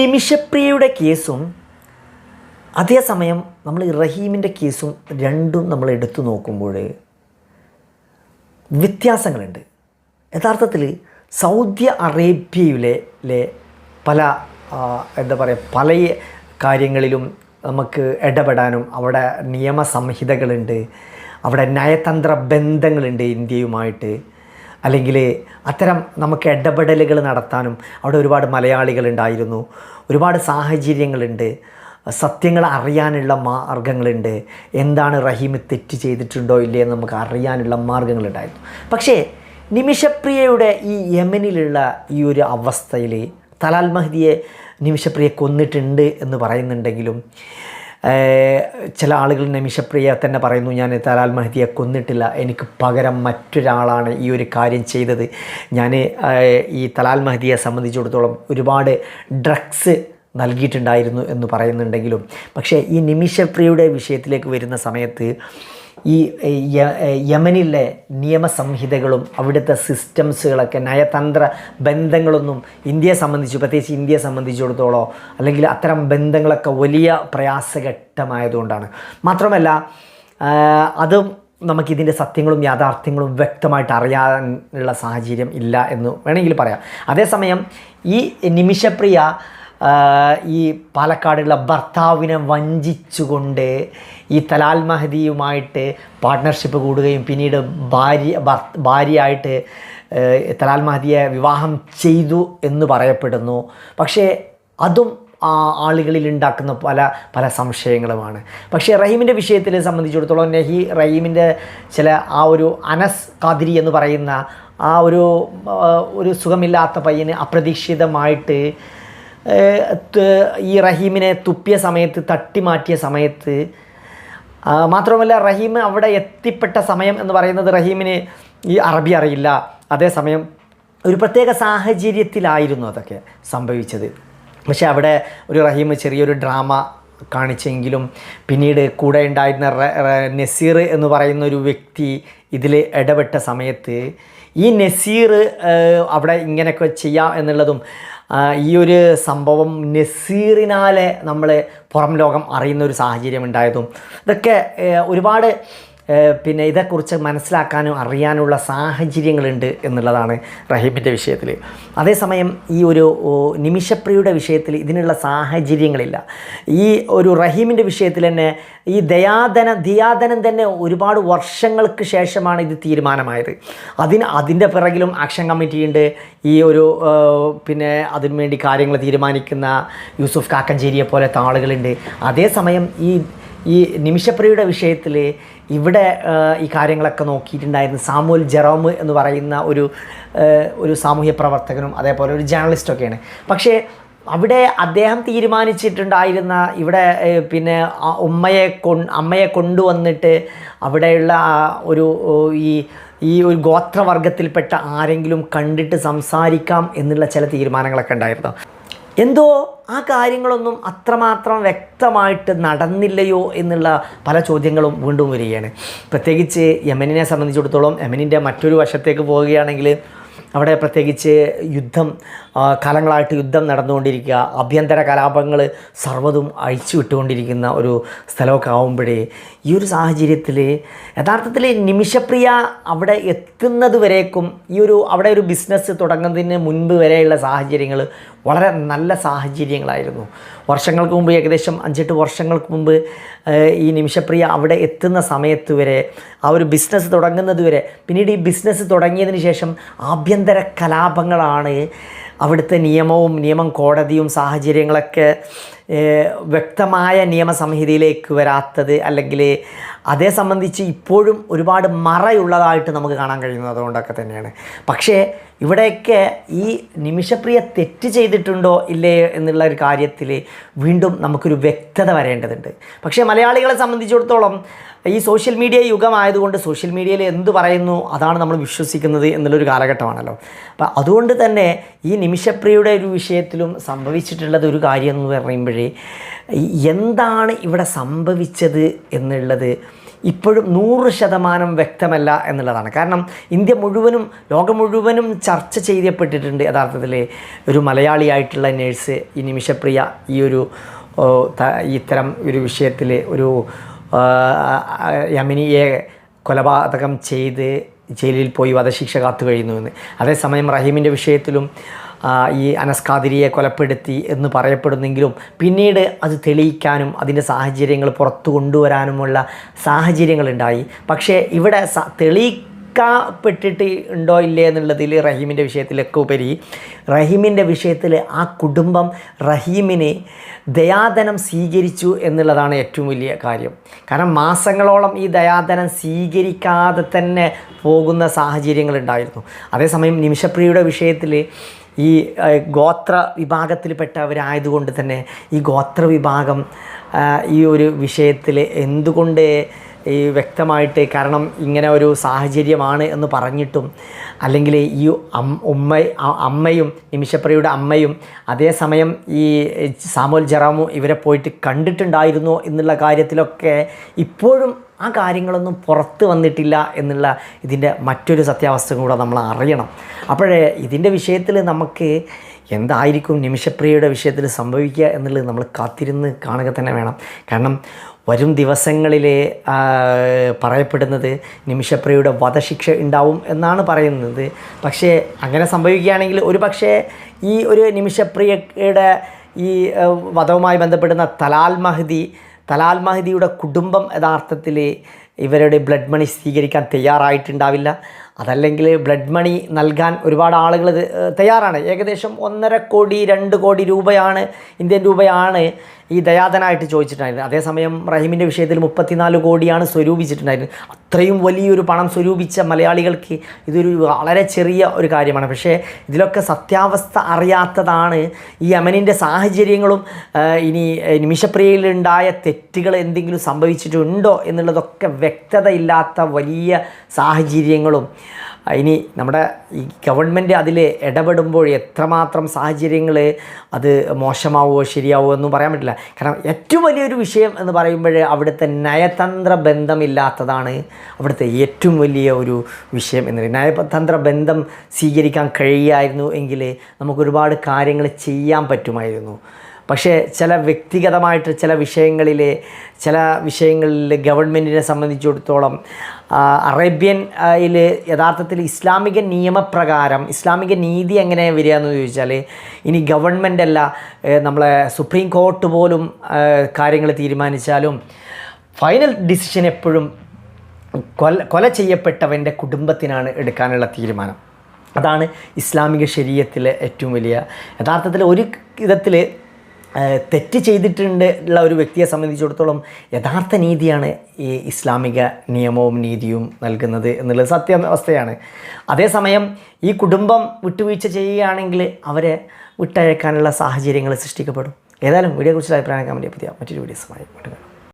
നിമിഷപ്രിയയുടെ കേസും അതേസമയം നമ്മൾ റഹീമിന്റെ കേസും രണ്ടും നമ്മൾ എടുത്തു നോക്കുമ്പോൾ വ്യത്യാസങ്ങളുണ്ട്. യഥാർത്ഥത്തിൽ സൗദി അറേബ്യയിലെ പല എന്താ പറയുക പല കാര്യങ്ങളിലും നമുക്ക് ഇടപെടാനും അവിടെ നിയമസംഹിതകളുണ്ട് അവിടെ നയതന്ത്ര ബന്ധങ്ങളുണ്ട് ഇന്ത്യയുമായിട്ട്. അല്ലെങ്കിൽ അത്തരം നമുക്ക് ഇടപെടലുകൾ നടത്താനും അവിടെ ഒരുപാട് മലയാളികളുണ്ടായിരുന്നു. ഒരുപാട് സാഹചര്യങ്ങളുണ്ട്. സത്യങ്ങൾ അറിയാനുള്ള മാർഗങ്ങളുണ്ട്. എന്താണ് റഹീം തെറ്റ് ചെയ്തിട്ടുണ്ടോ ഇല്ലേ എന്ന് നമുക്ക് അറിയാനുള്ള മാർഗങ്ങളുണ്ടായിരുന്നു. പക്ഷേ നിമിഷപ്രിയയുടെ ഈ യമനിലുള്ള ഈ ഒരു അവസ്ഥയിൽ തലാൽ മഹദിയെ നിമിഷപ്രിയ കൊന്നിട്ടുണ്ട് എന്ന് പറയുന്നുണ്ടെങ്കിലും ചില ആളുകൾ നിമിഷപ്രിയ തന്നെ പറയുന്നു ഞാൻ തലാൽ മഹദിയെ കൊന്നിട്ടില്ല. എനിക്ക് പകരം മറ്റൊരാളാണ് ഈ ഒരു കാര്യം ചെയ്തത്. ഞാൻ ഈ തലാൽ മഹദിയെ സംബന്ധിച്ചിടത്തോളം ഒരുപാട് ഡ്രഗ്സ് നൽകിയിട്ടുണ്ടായിരുന്നു എന്ന് പറയുന്നുണ്ടെങ്കിലും പക്ഷേ ഈ നിമിഷപ്രിയയുടെ വിഷയത്തിലേക്ക് വരുന്ന സമയത്ത് ഈ യമനിലെ നിയമസംഹിതകളും അവിടുത്തെ സിസ്റ്റംസുകളൊക്കെ നയതന്ത്ര ബന്ധങ്ങളൊന്നും ഇന്ത്യയെ സംബന്ധിച്ച് പ്രത്യേകിച്ച് ഇന്ത്യയെ സംബന്ധിച്ചിടത്തോളം അല്ലെങ്കിൽ അത്തരം ബന്ധങ്ങളൊക്കെ വലിയ പ്രയാസഘട്ടമായതുകൊണ്ടാണ്. മാത്രമല്ല അതും നമുക്കിതിന്റെ സത്യങ്ങളും യാഥാർത്ഥ്യങ്ങളും വ്യക്തമായിട്ട് അറിയാനുള്ള സാഹചര്യം ഇല്ല എന്ന് വേണമെങ്കിൽ പറയാം. അതേസമയം ഈ നിമിഷപ്രിയ ഈ പാലക്കാടുള്ള ഭർത്താവിനെ വഞ്ചിച്ചുകൊണ്ട് ഈ തലാൽ മഹദിയുമായിട്ട് പാർട്ട്ണർഷിപ്പ് കൂടുകയും പിന്നീട് ഭാര്യ ഭാര്യയായിട്ട് തലാൽ മഹദിയെ വിവാഹം ചെയ്തു എന്ന് പറയപ്പെടുന്നു. പക്ഷേ അതും ആ ആളുകളിൽ ഉണ്ടാക്കുന്ന പല പല സംശയങ്ങളുമാണ്. പക്ഷേ റഹീമിന്റെ വിഷയത്തിൽ സംബന്ധിച്ചിടത്തോളം നെഹി റഹീമിന്റെ ചില ആ ഒരു അനസ് കാതിരി എന്ന് പറയുന്ന ആ ഒരു ഒരു സുഖമില്ലാത്ത പയ്യന് അപ്രതീക്ഷിതമായിട്ട് ഈ റഹീമിനെ തുപ്പിയ സമയത്ത് തട്ടി മാറ്റിയ സമയത്ത് മാത്രമല്ല റഹീം അവിടെ എത്തിപ്പെട്ട സമയം എന്ന് പറയുന്നത് റഹീമിന് ഈ അറബി അറിയില്ല. അതേസമയം ഒരു പ്രത്യേക സാഹചര്യത്തിലായിരുന്നു അതൊക്കെ സംഭവിച്ചത്. പക്ഷേ അവിടെ ഒരു റഹീം ചെറിയൊരു ഡ്രാമ കാണിച്ചെങ്കിലും പിന്നീട് കൂടെ ഉണ്ടായിരുന്ന നസീർ എന്ന് പറയുന്ന ഒരു വ്യക്തി ഇതിൽ ഇടപെട്ട സമയത്ത് ഈ നസീർ അവിടെ ഇങ്ങനെയൊക്കെ ചെയ്യാം എന്നുള്ളതും ഈ ഒരു സംഭവം നസീറിനാലെ നമ്മൾ പുറം ലോകം അറിയുന്ന ഒരു സാഹചര്യം ഉണ്ടായതും. ഇതൊക്കെ ഒരുപാട് പിന്നെ ഇതേക്കുറിച്ച് മനസ്സിലാക്കാനും അറിയാനുള്ള സാഹചര്യങ്ങളുണ്ട് എന്നുള്ളതാണ് റഹീമിന്റെ വിഷയത്തിൽ അതേസമയം ഈ ഒരു നിമിഷപ്രിയുടെ വിഷയത്തിൽ ഇതിനുള്ള സാഹചര്യങ്ങളില്ല. ഈ ഒരു റഹീമിന്റെ വിഷയത്തിൽ തന്നെ ഈ ദയാധന ദിയാധനം തന്നെ ഒരുപാട് വർഷങ്ങൾക്ക് ശേഷമാണ് ഇത് തീരുമാനമായത്. അതിന് അതിന്റെ പിറകിലും ആക്ഷൻ കമ്മിറ്റിയുണ്ട്. ഈ ഒരു പിന്നെ അതിനു വേണ്ടി കാര്യങ്ങൾ തീരുമാനിക്കുന്ന യൂസുഫ് കാക്കഞ്ചേരിയെ പോലത്തെ ആളുകളുണ്ട്. അതേസമയം ഈ ഈ നിമിഷപ്രിയുടെ വിഷയത്തിൽ ഇവിടെ ഈ കാര്യങ്ങളൊക്കെ നോക്കിയിട്ടുണ്ടായിരുന്ന സാമുൽ ജെറോമ് എന്ന് പറയുന്ന ഒരു ഒരു സാമൂഹ്യ പ്രവർത്തകനും അതേപോലെ ഒരു ജേർണലിസ്റ്റൊക്കെയാണ് പക്ഷേ അവിടെ അദ്ദേഹം തീരുമാനിച്ചിട്ടുണ്ടായിരുന്ന ഇവിടെ പിന്നെ ഉമ്മയെ കൊ അമ്മയെ കൊണ്ടുവന്നിട്ട് അവിടെയുള്ള ഒരു ഈ ഈ ഒരു ഗോത്രവർഗത്തിൽപ്പെട്ട ആരെങ്കിലും കണ്ടിട്ട് സംസാരിക്കാം എന്നുള്ള ചില തീരുമാനങ്ങളൊക്കെ ഉണ്ടായിരുന്നു. എന്തോ ആ കാര്യങ്ങളൊന്നും അത്രമാത്രം വ്യക്തമായിട്ട് നടന്നില്ലയോ എന്നുള്ള പല ചോദ്യങ്ങളും വീണ്ടും വരികയാണ്. പ്രത്യേകിച്ച് യമനിനെ സംബന്ധിച്ചിടത്തോളം യമനിന്റെ മറ്റൊരു വശത്തേക്ക് പോവുകയാണെങ്കിൽ അവിടെ പ്രത്യേകിച്ച് യുദ്ധം കാലങ്ങളായിട്ട് യുദ്ധം നടന്നുകൊണ്ടിരിക്കുക. ആഭ്യന്തര കലാപങ്ങൾ സർവതും അഴിച്ചുവിട്ടുകൊണ്ടിരിക്കുന്ന ഒരു സ്ഥലമൊക്കെ ആവുമ്പോഴേ ഈ ഒരു സാഹചര്യത്തിൽ യഥാർത്ഥത്തിൽ നിമിഷപ്രിയ അവിടെ എത്തുന്നത് വരേക്കും ഈ ഒരു അവിടെ ഒരു ബിസിനസ് തുടങ്ങുന്നതിന് മുൻപ് വരെയുള്ള സാഹചര്യങ്ങൾ വളരെ നല്ല സാഹചര്യങ്ങളായിരുന്നു. വർഷങ്ങൾക്ക് മുമ്പ് ഏകദേശം അഞ്ചെട്ട് വർഷങ്ങൾക്ക് മുമ്പ് ഈ നിമിഷപ്രിയ അവിടെ എത്തുന്ന സമയത്ത് വരെ ആ ഒരു ബിസിനസ് തുടങ്ങുന്നത് വരെ പിന്നീട് ഈ ബിസിനസ് തുടങ്ങിയതിന് ശേഷം ആഭ്യന്തര കലാപങ്ങളാണ് അവിടുത്തെ നിയമവും നിയമം കോടതിയും സാഹചര്യങ്ങളൊക്കെ വ്യക്തമായ നിയമസംഹിതയിലേക്ക് വരാത്തത് അല്ലെങ്കിൽ അതേ സംബന്ധിച്ച് ഇപ്പോഴും ഒരുപാട് മറയുള്ളതായിട്ട് നമുക്ക് കാണാൻ കഴിയുന്നത് അതുകൊണ്ടൊക്കെ തന്നെയാണ്. പക്ഷേ ഇവിടെയൊക്കെ ഈ നിമിഷപ്രിയ തെറ്റ് ചെയ്തിട്ടുണ്ടോ ഇല്ലേ എന്നുള്ള ഒരു കാര്യത്തിൽ വീണ്ടും നമുക്കൊരു വ്യക്തത വരേണ്ടതുണ്ട്. പക്ഷേ മലയാളികളെ സംബന്ധിച്ചിടത്തോളം ഈ സോഷ്യൽ മീഡിയ യുഗമായതുകൊണ്ട് സോഷ്യൽ മീഡിയയിൽ എന്ത് പറയുന്നു അതാണ് നമ്മൾ വിശ്വസിക്കുന്നത് എന്നുള്ളൊരു കാലഘട്ടമാണല്ലോ. അപ്പം അതുകൊണ്ട് തന്നെ ഈ നിമിഷപ്രിയയുടെ ഒരു വിഷയത്തിലും സംഭവിച്ചിട്ടുള്ളത് ഒരു കാര്യം എന്ന് പറയുമ്പോഴേ എന്താണ് ഇവിടെ സംഭവിച്ചത് എന്നുള്ളത് ഇപ്പോഴും നൂറ് ശതമാനം വ്യക്തമല്ല എന്നുള്ളതാണ്. കാരണം ഇന്ത്യ മുഴുവനും ലോകം മുഴുവനും ചർച്ച ചെയ്യപ്പെട്ടിട്ടുണ്ട് യഥാർത്ഥത്തിൽ ഒരു മലയാളിയായിട്ടുള്ള നേഴ്സ് ഈ നിമിഷപ്രിയ ഈ ഒരു ഇത്തരം ഒരു വിഷയത്തിൽ ഒരു യമിനിയെ കൊലപാതകം ചെയ്ത് ജയിലിൽ പോയി വധശിക്ഷ കാത്തു കഴിയുന്നുവെന്ന് അതേസമയം റഹീമിന്റെ വിഷയത്തിലും ഈ അനസ് ഖാദിരിയെ കൊലപ്പെടുത്തി എന്ന് പറയപ്പെടുന്നെങ്കിലും പിന്നീട് അത് തെളിയിക്കാനും അതിന്റെ സാഹചര്യങ്ങൾ പുറത്തു കൊണ്ടുവരാനുമുള്ള സാഹചര്യങ്ങളുണ്ടായി. പക്ഷേ ഇവിടെ സ തെളിയിക്കപ്പെട്ടിട്ട് ഉണ്ടോ ഇല്ലേ എന്നുള്ളതിൽ റഹീമിന്റെ വിഷയത്തിലൊക്കെ ഉപരി റഹീമിന്റെ വിഷയത്തിൽ ആ കുടുംബം റഹീമിനെ ദയാദനം സ്വീകരിച്ചു എന്നുള്ളതാണ് ഏറ്റവും വലിയ കാര്യം. കാരണം മാസങ്ങളോളം ഈ ദയാദനം സ്വീകരിക്കാതെ തന്നെ പോകുന്ന സാഹചര്യങ്ങളുണ്ടായിരുന്നു. അതേസമയം നിമിഷപ്രിയയുടെ വിഷയത്തിൽ ഈ ഗോത്ര വിഭാഗത്തിൽപ്പെട്ടവരായതുകൊണ്ട് തന്നെ ഈ ഗോത്ര വിഭാഗം ഈ ഒരു വിഷയത്തിൽ എന്തുകൊണ്ട് ഈ വ്യക്തമായിട്ട് കാരണം ഇങ്ങനെ ഒരു സാഹചര്യമാണ് എന്ന് പറഞ്ഞിട്ടും അല്ലെങ്കിൽ ഈ ഉമ്മ അമ്മയും നിമിഷപ്രയുടെ അമ്മയും അതേസമയം ഈ സാമോൽ ജറാമു ഇവരെ പോയിട്ട് കണ്ടിട്ടുണ്ടായിരുന്നു എന്നുള്ള കാര്യത്തിലൊക്കെ ഇപ്പോഴും ആ കാര്യങ്ങളൊന്നും പുറത്ത് വന്നിട്ടില്ല എന്നുള്ള ഇതിന്റെ മറ്റൊരു സത്യാവസ്ഥ കൂടെ നമ്മൾ അറിയണം. അപ്പോഴേ ഇതിന്റെ വിഷയത്തിൽ നമുക്ക് എന്തായിരിക്കും നിമിഷപ്രിയയുടെ വിഷയത്തിൽ സംഭവിക്കുക എന്നുള്ളത് നമ്മൾ കാത്തിരുന്ന് കാണുക തന്നെ വേണം. കാരണം വരും ദിവസങ്ങളിൽ പറയപ്പെടുന്നത് നിമിഷപ്രിയയുടെ വധശിക്ഷ ഉണ്ടാവും എന്നാണ് പറയുന്നത്. പക്ഷേ അങ്ങനെ സംഭവിക്കുകയാണെങ്കിൽ ഒരു പക്ഷേ ഈ ഒരു നിമിഷപ്രിയയുടെ ഈ വധവുമായി ബന്ധപ്പെടുന്ന തലാൽ മഹദി തലാൽ മഹദിയുടെ കുടുംബം യഥാർത്ഥത്തിൽ ഇവരുടെ ബ്ലഡ് മണി സ്വീകരിക്കാൻ തയ്യാറായിട്ടുണ്ടാവില്ല. അതല്ലെങ്കിൽ ബ്ലഡ് മണി നൽകാൻ ഒരുപാട് ആളുകൾ തയ്യാറാണ്. ഏകദേശം ഒന്നര കോടി രണ്ട് കോടി രൂപയാണ് ഇന്ത്യൻ രൂപയാണ് ഈ ദയാദനായിട്ട് ചോദിച്ചിട്ടുണ്ടായിരുന്നത്. അതേസമയം റഹീമിന്റെ വിഷയത്തിൽ മുപ്പത്തിനാല് കോടിയാണ് സ്വരൂപിച്ചിട്ടുണ്ടായിരുന്നത്. അത്രയും വലിയൊരു പണം സ്വരൂപിച്ച മലയാളികൾക്ക് ഇതൊരു വളരെ ചെറിയ ഒരു കാര്യമാണ്. പക്ഷേ ഇതിലൊക്കെ സത്യാവസ്ഥ അറിയാത്തതാണ് ഈ അമനിന്റെ സാഹചര്യങ്ങളും ഇനി നിമിഷപ്രിയയിലുണ്ടായ തെറ്റുകൾ എന്തെങ്കിലും സംഭവിച്ചിട്ടുണ്ടോ എന്നുള്ളതൊക്കെ വ്യക്തതയില്ലാത്ത വലിയ സാഹചര്യങ്ങളും ഇനി നമ്മുടെ ഈ ഗവൺമെന്റ് അതിൽ ഇടപെടുമ്പോൾ എത്രമാത്രം സാഹചര്യങ്ങൾ അത് മോശമാവുമോ ശരിയാവുമോ എന്നും പറയാൻ പറ്റില്ല. കാരണം ഏറ്റവും വലിയൊരു വിഷയം എന്ന് പറയുമ്പോൾ അവിടുത്തെ നയതന്ത്ര ബന്ധമില്ലാത്തതാണ് അവിടുത്തെ ഏറ്റവും വലിയ ഒരു വിഷയം എന്ന് പറയുന്നത്. നയതന്ത്ര ബന്ധം സ്വീകരിക്കാൻ കഴിയായിരുന്നു എങ്കിൽ നമുക്കൊരുപാട് കാര്യങ്ങൾ ചെയ്യാൻ പറ്റുമായിരുന്നു. പക്ഷേ ചില വ്യക്തിഗതമായിട്ട് ചില വിഷയങ്ങളിൽ ചില വിഷയങ്ങളിൽ ഗവൺമെന്റിനെ സംബന്ധിച്ചിടത്തോളം അറേബ്യൻ യിൽ യഥാർത്ഥത്തിൽ ഇസ്ലാമിക നിയമപ്രകാരം ഇസ്ലാമിക നീതി എങ്ങനെ വരിക എന്ന് ചോദിച്ചാൽ ഇനി ഗവൺമെന്റ് അല്ല നമ്മളെ സുപ്രീം കോർട്ട് പോലും കാര്യങ്ങൾ തീരുമാനിച്ചാലും ഫൈനൽ ഡിസിഷൻ എപ്പോഴും കൊല കൊല ചെയ്യപ്പെട്ടവന്റെ കുടുംബത്തിനാണ് എടുക്കാനുള്ള തീരുമാനം. അതാണ് ഇസ്ലാമിക ശരീരത്തിലെ ഏറ്റവും വലിയ യഥാർത്ഥത്തിൽ ഒരു വിധത്തിൽ തെറ്റ് ചെയ്തിട്ടുണ്ട് ഉള്ള ഒരു വ്യക്തിയെ സംബന്ധിച്ചിടത്തോളം യഥാർത്ഥ നീതിയാണ് ഈ ഇസ്ലാമിക നിയമവും നീതിയും നൽകുന്നത് എന്നുള്ളത് സത്യാവസ്ഥയാണ് അതേസമയം ഈ കുടുംബം വിട്ടുവീഴ്ച ചെയ്യുകയാണെങ്കിൽ അവരെ വിട്ടയക്കാനുള്ള സാഹചര്യങ്ങൾ സൃഷ്ടിക്കപ്പെടും ഏതായാലും വീഡിയോയെക്കുറിച്ചുള്ള അഭിപ്രായം കാണാൻ വേണ്ടി പുതിയ മറ്റൊരു വീഡിയോസുമായി.